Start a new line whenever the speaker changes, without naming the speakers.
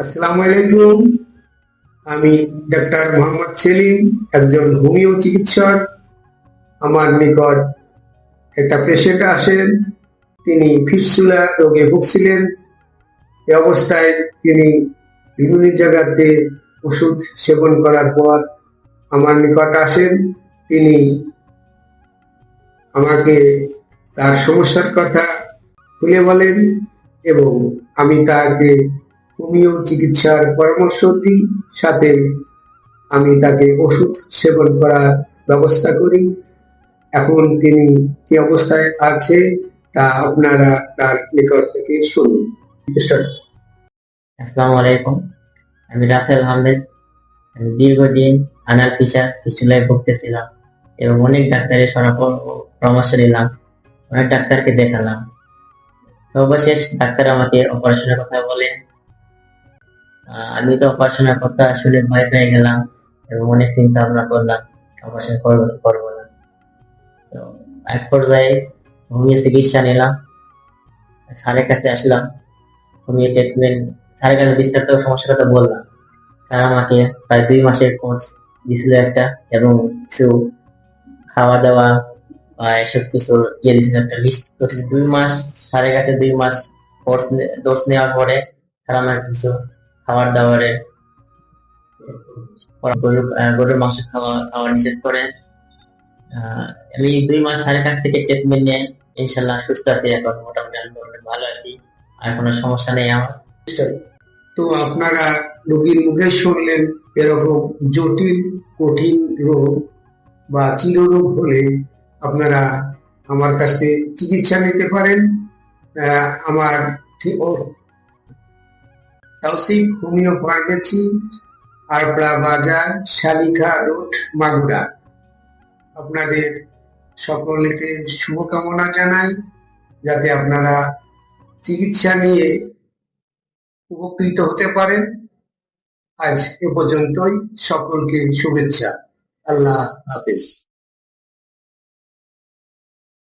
আসসালামু আলাইকুম। আমি ডাক্তার মোহাম্মদ সেলিম, একজন হোমিও চিকিৎসক। আমার নিকট একটা পেশেন্ট আসেন তিনি ফিসুলা রোগে ভুগছিলেন। এ অবস্থায় তিনি বিভিন্ন জায়গাতে ওষুধ সেবন করার পর আমার নিকট আসেন। তিনি আমাকে তার সমস্যার কথা খুলে বলেন এবং আমি তাকে হোমিও চিকিৎসার পরামর্শ দিই সাথে আমি তাকে ওষুধ সেবন করার ব্যবস্থা করি। এখন তিনি কি অবস্থায় আছে তা আপনারা তার নিকট থেকে শুনুন।
আসসালামু আলাইকুম। আমি রাসেল আহমেদ। আমি দীর্ঘদিন আনার ফিসার ফিস্টুলায় ভুগতেছিলাম এবং অনেক ডাক্তারের পরামর্শ নিলাম। অনেক ডাক্তারকে দেখালাম। সর্বশেষ ডাক্তার আমাকে অপারেশনের কথা বলে আহ, আমি তো অপারেশনের কথা আসলে ভয় পেয়ে গেলাম এবং অনেক চিন্তা ভাবনা করলাম অপারেশন করব করব না। তো এক পর্যায়ে হোমিও চিকিৎসা নিলাম। স্যারের কাছে আসলাম, হোমিও ট্রিটমেন্ট, স্যারের কাছে বিস্তারিত সমস্যার কথা বললাম। স্যার আমাকে প্রায় দুই মাসের কোর্স দিছিল একটা এবং কিছু খাওয়া দাওয়া বা এসব কিছু ইয়ে দিছিল একটা লিস্ট দুই মাস, স্যারের কাছে দুই মাস কোর্স ডোজ নেওয়ার পরে স্যার আমার কিছু খাবার দাবারে গরুর মাংস খাওয়া খাওয়া নিষেধ করে। আমি দুই মাস সাড়ে কাছ থেকে ট্রিটমেন্ট নিয়ে ইনশাল্লাহ সুস্থ আছি, এখন মোটামুটি আমি ভালো আছি, আর কোনো সমস্যা নেই আমার।
তো আপনারা রোগীর মুখে শুনলেন এরকম জটিল, কঠিন রোগ বা চিররোগ হলে আপনারা আমার কাছ থেকে চিকিৎসা নিতে পারেন। আমার তাওসিফ হোমিও ফার্মেসি আরপড়া বাজার শালিখা রোড মাগুরা আপনাদের সকলকে শুভকামনা জানাই, যাতে আপনারা চিকিৎসা নিয়ে উপকৃত হতে পারেন। আজ এ পর্যন্তই, সকলকে শুভেচ্ছা। আল্লাহ হাফেজ।